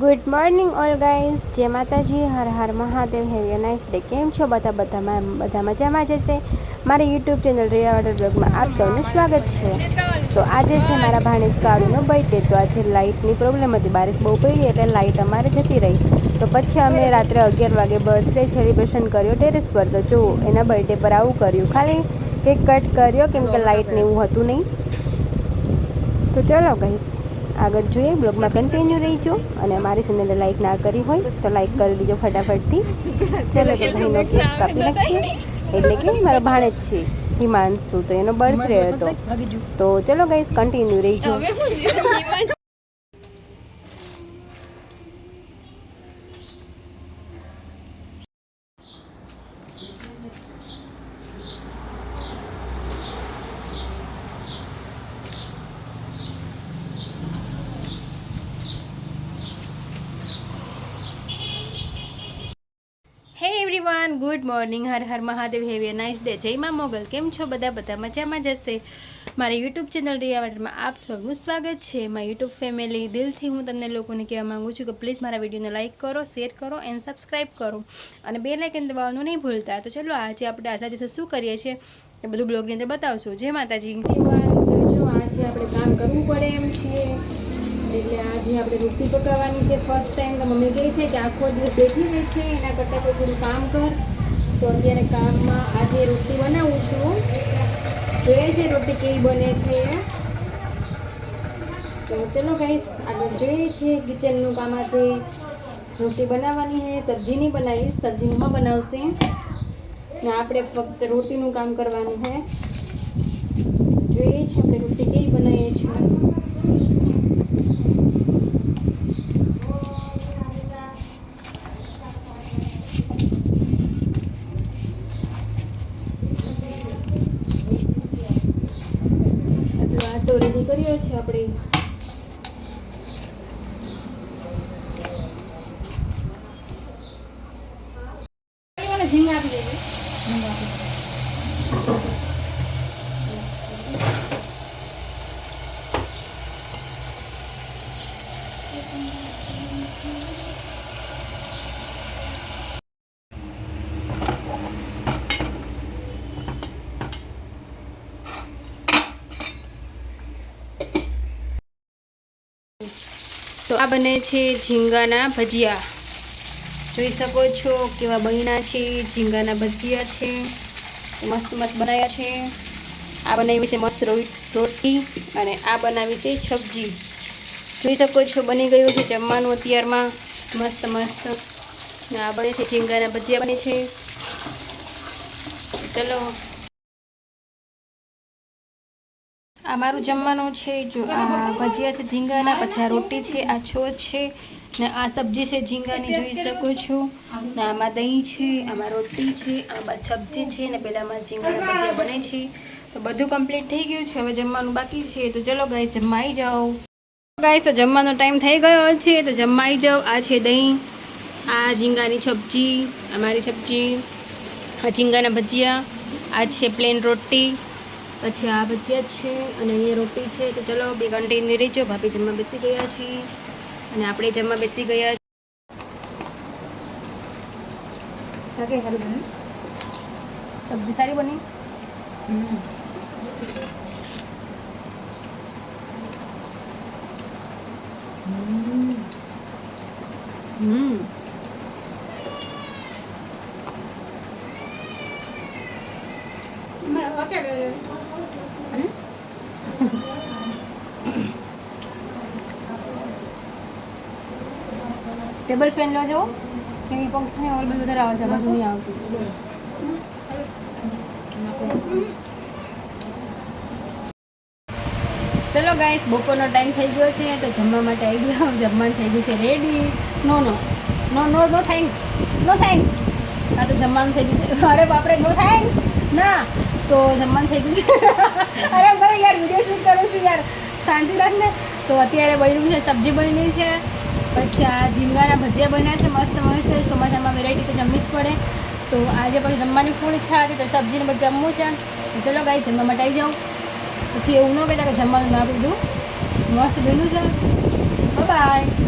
Good morning all guys જય માતાજી. Har Har Mahadev. Have a nice day કેમ છો બધા? બધામાં બધા મજામાં જ હશે? મારી યુટ્યુબ ચેનલ રિયા વોટર બ્લોગમાં આપ સૌનું સ્વાગત છે. તો આજે છે મારા ભાણેજ કાળુનો બર્થડે તો આજે લાઇટની પ્રોબ્લેમ હતી. બારિશ બહુ પડી એટલે લાઇટ અમારે જતી રહી. તો પછી અમે રાત્રે અગિયાર વાગે બર્થડે સેલિબ્રેશન કર્યો ટેરેસ પર. તો જુઓ, એના બર્થડે પર આવું કર્યું. ખાલી કેક કટ કર્યો, કેમ કે લાઇટ ને એવું હતું નહીં. તો ચલો ગઈશ આગળ જોઈએ. બ્લોગમાં કન્ટિન્યુ રહીજો અને મારી સુંદર લાઈક ના કરી હોય તો લાઈક કરી દીજો ફટાફટથી. ચલો તો ભાઈનો કેક કાપી નાખીએ. એટલે કે મારો જ છે હિમાંશુ તો એનો બર્થડે હતો. તો ચલો ગઈશ કન્ટિન્યુ રહીજો hey everyone good morning Har Har Mahadev. Have a nice day જય મા મોગલ. કેમ છો બધા? બધા મજામાં જ હશે? મારી યુટ્યુબ ચેનલ રિયા વાટરમાં આપ સૌનું સ્વાગત છે. મારી યુટ્યુબ ફેમિલી દિલથી હું તમને લોકોને કહેવા માંગુ છું કે પ્લીઝ મારા વિડીયોને લાઇક કરો શેર કરો એન્ડ સબસ્ક્રાઈબ કરો. અને બે લાઇકન દબાવવાનું નહીં ભૂલતા. તો ચલો આજે આપણે આટલા દિવસે શું કરીએ છીએ? એ બધું બ્લોગની અંદર બતાવશું. જય માતાજી. જો આજે આપણે કામ કરવું પડે એમ છે એટલે આજે આપણે રોટલી પકાવવાની છે ફર્સ્ટ ટાઈમ તો મમ્મી કહે છે કે આખો દિવસ બેઠી રહે છે, એના કરતાં કોઈ થોડું કામ કર. તો અત્યારે કામમાં આજે રોટલી બનાવું છું જોઈએ છે રોટલી કેવી બને છે. તો ચલો ગાઈસ આગળ જોઈએ છે કિચનનું કામ આજે. રોટી બનાવવાની છે સબ્જી નહીં બનાવીશ, સબ્જી મમ્મા બનાવશે. ને આપણે ફક્ત રોટીનું કામ કરવાનું છે. જોઈએ છે આપણે રોટી કેવી બનાવીએ છીએ તો આટો રેડી કર્યો છે આપણે. ઝીંગા આપી દેજો. તો આ બને છે ઝીંગાના ભજીયા. જોઈ શકો છો કેવા બન્યા છે, ઝીંગાના ભજીયા છે. મસ્ત મસ્ત બનાવ્યા છે. આ બનાવી છે મસ્ત રોટી અને આ બનાવી છે સબ્જી જોઈ શકો છો બની ગયું છે જમવાનું અત્યારમાં. મસ્ત મસ્ત. આ બને છે ઝીંગાના ભજીયા બને છે. ચલો. આ મારું જમવાનું છે, જો આ ભજીયા છે ઝીંગાના, પછી આ રોટી છે, આ છો છે, ને આ સબ્જી છે ઝીંગાની જોઈ શકો છો. ને આમાં દહીં છે, આમાં રોટી છે, આમાં સબ્જી છે, ને પહેલાંમાં ઝીંગાના ભજીયા બને છે. તો બધું કમ્પ્લીટ થઈ ગયું છે, હવે જમવાનું બાકી છે. તો ચલો ગાય જમાઈ જાઓ. ગાય તો જમવાનો ટાઈમ થઈ ગયો છે, તો જમાઈ જાઓ. આ છે દહીં, આ ઝીંગાની સબ્જી અમારી સબ્જી, આ ઝીંગાના ભજીયા, આ છે પ્લેન રોટી પછી આ ભજીયા છે અને અહીંયા રોટી છે. તો ચલો બે કન્ટિન્યુ રહીજો ભાભી જમવા બેસી ગયા છે. અને આપણે જમવા બેસી ગયા છીએ સારું બની? સબ્જી સારી બની? હમ. ટેબલ ફેન લેજો કે એ પંખાની ઓલ બધું વધારે આવે છે બાજુ નહીં આવતું. ચલો ગાઈસ બપોરનો ટાઈમ થઈ ગયો છે, તો જમવા માટે આવી જાઓ જમવાનું થઈ ગયું છે ready no no no no no thanks no thanks આ તો જમવાનું થઈ ગયું છે. અરે બાપરે નો થેન્ક્સ ના. તો જમવાનું થઈ ગયું છે. અરે ભાઈ યાર વીડિયો શૂટ કરું છું યાર. શાંતિ રાખ ને. તો અત્યારે બન્યું છે, સબ્જી બની છે. પછી આ ઝીંગાના ભજીયા બન્યા છે, મસ્ત મસ્ત. ચોમાસામાં વેરાયટી તો જમવી જ પડે. તો આજે પછી જમવાની ફૂલ ઈચ્છા હતી તો સબ્જીને બધું જમવું છે. ચલો ગાઈ જમવા માટે આવી જાઉં. પછી એવું ન કહેતા કે જમવાનું ના કીધું. મસ્ત બન્યું છે. બાય